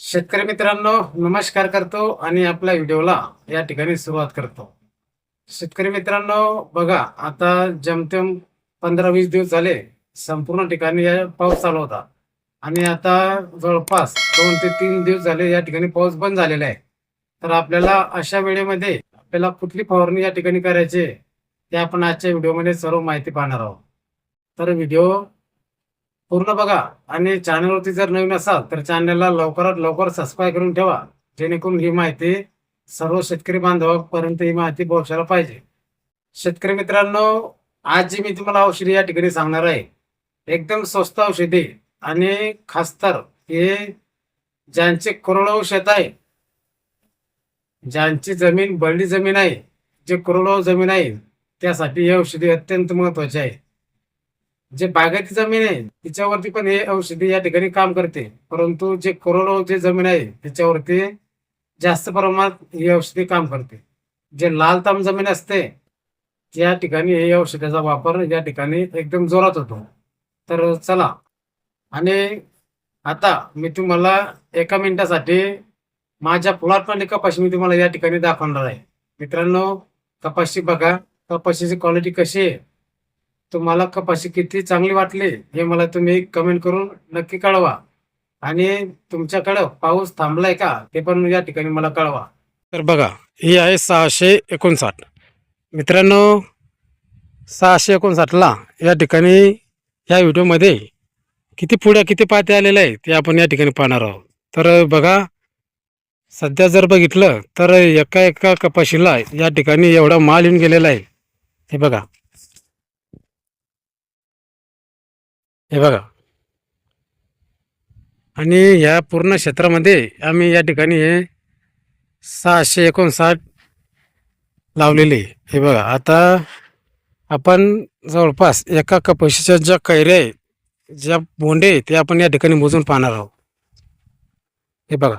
शेतकरी मित्रांनो नमस्कार करतो आणि आपल्या व्हिडिओला या ठिकाणी सुरुवात करतो. शेतकरी मित्रांनो बघा आता जमतेम पंधरा वीस दिवस झाले संपूर्ण ठिकाणी या पाऊस चालू होता. आणि आता जवळपास दोन ते तीन दिवस झाले या ठिकाणी पाऊस बंद झालेला आहे. तर आपल्याला अशा वेळेमध्ये आपल्याला कुठली फवारणी या ठिकाणी करायची आहे, ते आपण आजच्या व्हिडिओमध्ये सर्व माहिती पाहणार आहोत. तर व्हिडिओ पूर्ण बघा. आणि चॅनलवरती जर नवीन असाल तर चॅनलला लवकरात लवकर सबस्क्राईब करून ठेवा. जेणेकरून ही माहिती सर्व शेतकरी बांधवापर्यंत ही माहिती पोहोचायला पाहिजे. शेतकरी मित्रांनो आज जी मी तुम्हाला औषधी या ठिकाणी सांगणार आहे. एकदम स्वस्त औषधी आणि खास तर हे ज्यांचे करोडो शेत आहे ज्यांची जमीन बळली जमीन आहे जे करोडो जमीन आहे त्यासाठी ही औषधी अत्यंत महत्वाची आहे. जे बागायती जमीन आहे तिच्यावरती पण हे औषधी या ठिकाणी काम करते. परंतु जे करोडो जे जमीन आहे त्याच्यावरती जास्त प्रमाणात ही औषधी काम करते. जे लाल ताम जमीन असते त्या ठिकाणी हे औषधाचा वापर या ठिकाणी एकदम जोरात होतो. तर चला. आणि आता मी तुम्हाला एका मिनिटासाठी माझ्या प्लॉटमध्ये कपाशी मी तुम्हाला या ठिकाणी दाखवणार आहे. मित्रांनो कपाशी बघा. कपाशीची क्वालिटी कशी आहे? तुम्हाला कपाशी किती चांगली वाटली हे मला तुम्ही कमेंट करून नक्की कळवा. आणि तुमच्याकडं पाऊस थांबलाय का ते पण या ठिकाणी मला कळवा. तर बघा ही आहे सहाशे एकोणसाठ. मित्रांनो सहाशे एकोणसाठला या ठिकाणी या व्हिडिओमध्ये किती पुढ्या किती पाते आलेल्या आहे ते आपण या ठिकाणी पाहणार आहोत. तर बघा सध्या जर बघितलं तर एका एका कपाशीला या ठिकाणी एवढा माल येऊन गेलेला आहे. हे बघा हे बघा. आणि या पूर्ण क्षेत्रामध्ये आम्ही या ठिकाणी हे सहाशे एकोणसाठ लावलेले आहे. हे बघा आता आपण जवळपास एका कपाशीच्या ज्या कैऱ्या ज्या बोंडे आहे, ते आपण या ठिकाणी मोजून पाहणार आहोत. हे बघा.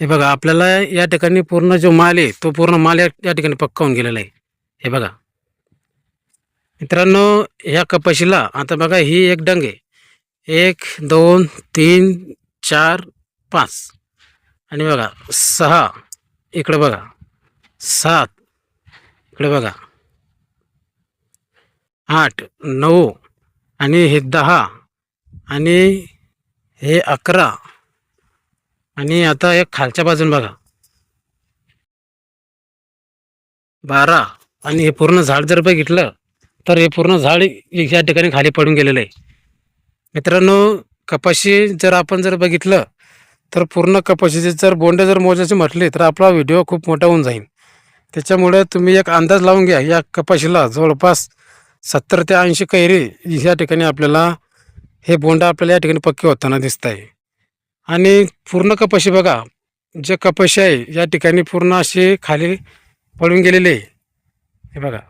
हे बघा आपल्याला या ठिकाणी पूर्ण जो माल आहे तो पूर्ण माल या या ठिकाणी पक्का होऊन गेलेला आहे. हे बघा. मित्रांनो ह्या कपाशीला आता बघा ही एक डंग आहे. एक दोन तीन चार पाच. आणि बघा सहा. इकडे बघा. सात. इकडे बघा. आठ नऊ. आणि हे दहा. आणि हे अकरा. आणि आता एक खालच्या बाजून बघा. बारा. आणि हे पूर्ण झाड जर बघितलं तर हे पूर्ण झाड या ठिकाणी खाली पडून गेलेलं आहे. मित्रांनो कपाशी जर आपण जर बघितलं तर पूर्ण कपाशीचे जर बोंडे जर मोजायचे म्हटले तर आपला व्हिडिओ खूप मोठा होऊन जाईल. त्याच्यामुळे तुम्ही एक अंदाज लावून घ्या या कपाशीला जवळपास सत्तर ते ऐंशी कैरी या ठिकाणी आपल्याला हे बोंड आपल्याला या ठिकाणी पक्के होताना दिसत आहे. आणि पूर्ण कपाशी बघा जे कपाशी आहे या ठिकाणी पूर्ण अशी खाली पडून गेलेली आहे. हे बघा.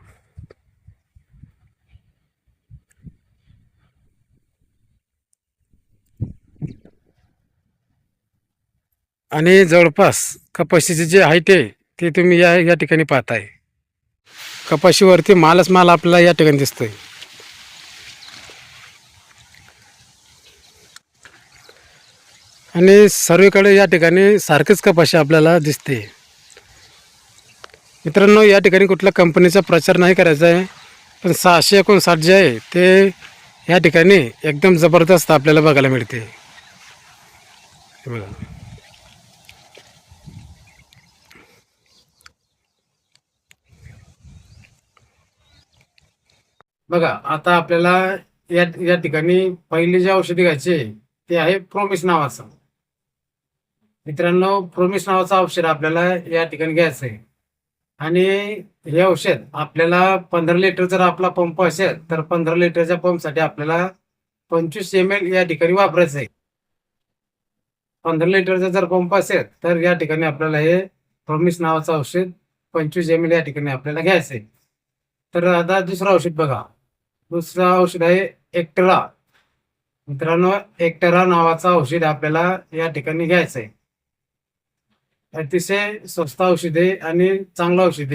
आणि जवळपास कपाशीचे जे हाईट आहे ते तुम्ही या या ठिकाणी पाहताय. कपाशीवरती मालच माल आपल्याला या ठिकाणी दिसतोय. आणि सर्वीकडे या ठिकाणी सारखीच कपाशी आपल्याला दिसते. मित्रांनो या ठिकाणी कुठल्या कंपनीचा प्रचार नाही करायचा आहे पण सहाशे एकोणसाठ जे आहे ते या ठिकाणी एकदम जबरदस्त आपल्याला बघायला मिळते. बघा. बघा आता आपल्याला या या ठिकाणी पहिले जे औषधी घ्यायचे ते आहे प्रोमिस नावाचं. मित्रांनो प्रोमिस नावाचं औषध आपल्याला या ठिकाणी घ्यायचं आहे. आणि हे औषध आपल्याला पंधरा लिटर जर आपला पंप असेल तर पंधरा लिटरच्या पंपसाठी आपल्याला पंचवीस एम एल या ठिकाणी वापरायचं आहे. पंधरा लिटरचा जर पंप असेल तर या ठिकाणी आपल्याला हे प्रोमिस नावाचं औषध पंचवीस एम एल या ठिकाणी आपल्याला घ्यायचं आहे. तर आता दुसरं औषध बघा. दुसरं औषध आहे एक्टरा. मित्रांनो एक्टरा नावाचं औषध आपल्याला या ठिकाणी घ्यायचं आहे. अतिशय स्वस्त औषध आहे आणि चांगलं औषध.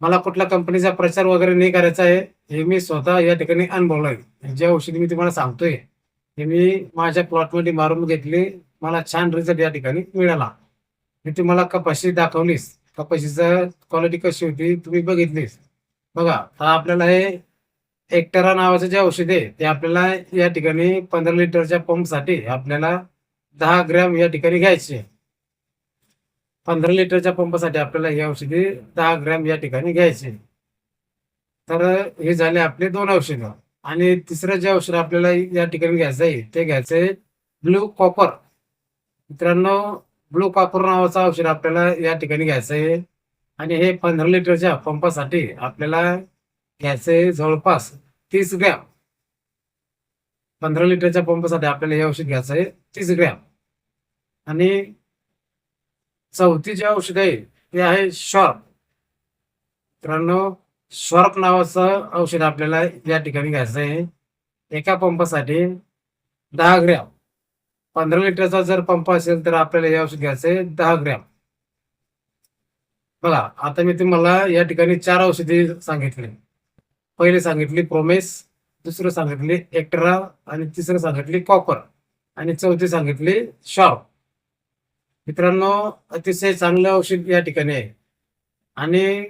मला कुठल्या कंपनीचा प्रचार वगैरे नाही करायचा आहे हे मी स्वतः या ठिकाणी अनुभवलं आहे जे औषधी मी तुम्हाला सांगतोय हे मी माझ्या प्लॉटमध्ये मारून घेतली मला छान रिझल्ट या ठिकाणी मिळाला. मी तुम्हाला कपाशी दाखवलीस. कपाशीचं क्वालिटी कशी होती तुम्ही बघितलीस. बघा हा आपल्याला हे एक्टरा नावाचं जे औषध आहे ते आपल्याला या ठिकाणी पंधरा लिटरच्या पंपसाठी आपल्याला दहा ग्रॅम या ठिकाणी घ्यायचे पंधरा लिटरच्या पंपासाठी आपल्याला ही औषधी दहा ग्रॅम या ठिकाणी घ्यायचे. तर हे झाले आपले दोन औषधं. आणि तिसरं जे औषध आपल्याला या ठिकाणी घ्यायचं आहे ते घ्यायचंय ब्लू कॉपर. मित्रांनो ब्लू कॉपर नावाचं औषध आपल्याला या ठिकाणी घ्यायचं आहे. आणि हे पंधरा लिटरच्या पंपासाठी आपल्याला घ्यायचंय जवळपास तीस ग्रॅम. पंधरा लिटरच्या पंपासाठी आपल्याला हे औषध घ्यायचं आहे तीस ग्रॅम. आणि चौथी जे औषध आहे ते आहे शॉर्प. मित्रांनो शॉर्प नावाचं औषध आपल्याला या ठिकाणी घ्यायचं आहे. एका पंपासाठी दहा ग्रॅम. पंधरा लिटरचा जर पंप असेल तर आपल्याला हे औषध घ्यायचं आहे दहा ग्रॅम. बघा आता मी तुम्हाला या ठिकाणी चार औषधी सांगितली. पहिले सांगितली प्रोमेस दुसरं सांगितली एक्ट्रा आणि तिसरं सांगितली कॉपर आणि चौथी सांगितली शॉर्प. मित्रांनो अतिशय चांगलं औषध या ठिकाणी आहे. आणि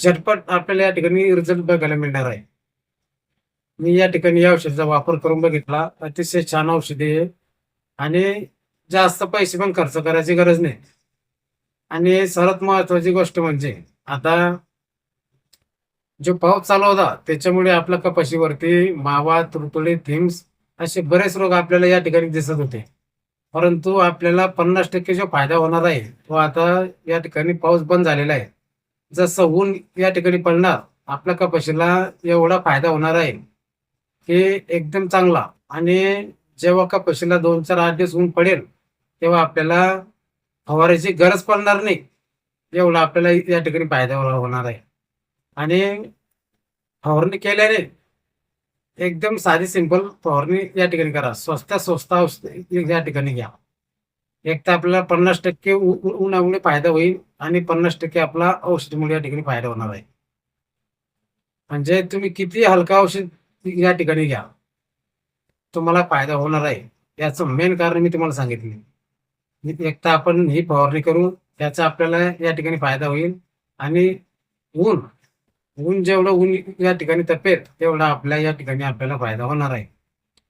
झटपट आपल्याला या ठिकाणी रिझल्ट बघायला मिळणार आहे. मी या ठिकाणी या औषधाचा वापर करून बघितला. अतिशय छान औषधी आहे आणि जास्त पैसे पण खर्च करायची गरज नाही. आणि सर्वात महत्वाची गोष्ट म्हणजे आता जो पाऊस चालू होता त्याच्यामुळे आपल्या कपाशीवरती मावा तुरतुळे थिम्स असे बरेच रोग आपल्याला या ठिकाणी दिसत होते. परंतु आपल्याला पन्नास टक्के जो फायदा होणार आहे. तो आता या ठिकाणी पाऊस बंद झालेला आहे. जसं ऊन या ठिकाणी पडणार आपल्या कपाशीला एवढा फायदा होणार आहे की एकदम चांगला. आणि जेव्हा कपाशीला दोन चार आठ दिवस ऊन पडेल तेव्हा आपल्याला फवारायची गरज पडणार नाही. एवढा आपल्याला या ठिकाणी फायदा होणार आहे. आणि फवारणी केल्याने एकदम साधी सिंपल फवारणी या ठिकाणी करा. स्वस्तात स्वस्त या ठिकाणी घ्या. एक तर आपल्याला पन्नास टक्के उन्हामुळे फायदा होईल आणि पन्नास टक्के आपला औषधीमुळे या ठिकाणी फायदा होणार आहे. म्हणजे तुम्ही किती हलका औषध या ठिकाणी घ्या. तुम्हाला फायदा होणार आहे. याचं मेन कारण मी तुम्हाला सांगितले. एक तर आपण ही फवारणी करू त्याचा आपल्याला या ठिकाणी फायदा होईल आणि ऊन ऊन जेवढं ऊन या ठिकाणी तपेल तेवढा आपल्या या ठिकाणी आपल्याला फायदा होणार आहे.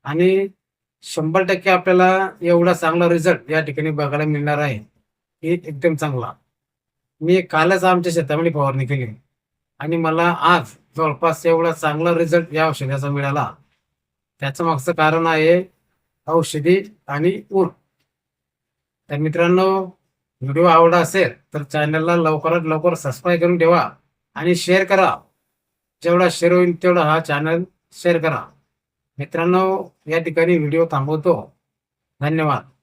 आणि शंभर टक्के आपल्याला एवढा चांगला रिझल्ट या ठिकाणी बघायला मिळणार आहे की एकदम चांगला. मी कालच आमच्या शेतामध्ये फवारणी केली आणि मला आज जवळपास एवढा चांगला रिझल्ट या औषधाचा मिळाला. त्याचं मागचं कारण आहे औषधी आणि ऊन. तर मित्रांनो व्हिडिओ आवडला असेल तर चॅनलला लवकरात लवकर सबस्क्राईब करून ठेवा. आणि शेअर करा. जेवढा शेअर होईल तेवढा हा चॅनल शेअर करा. मित्रांनो या ठिकाणी व्हिडिओ थांबवतो. धन्यवाद.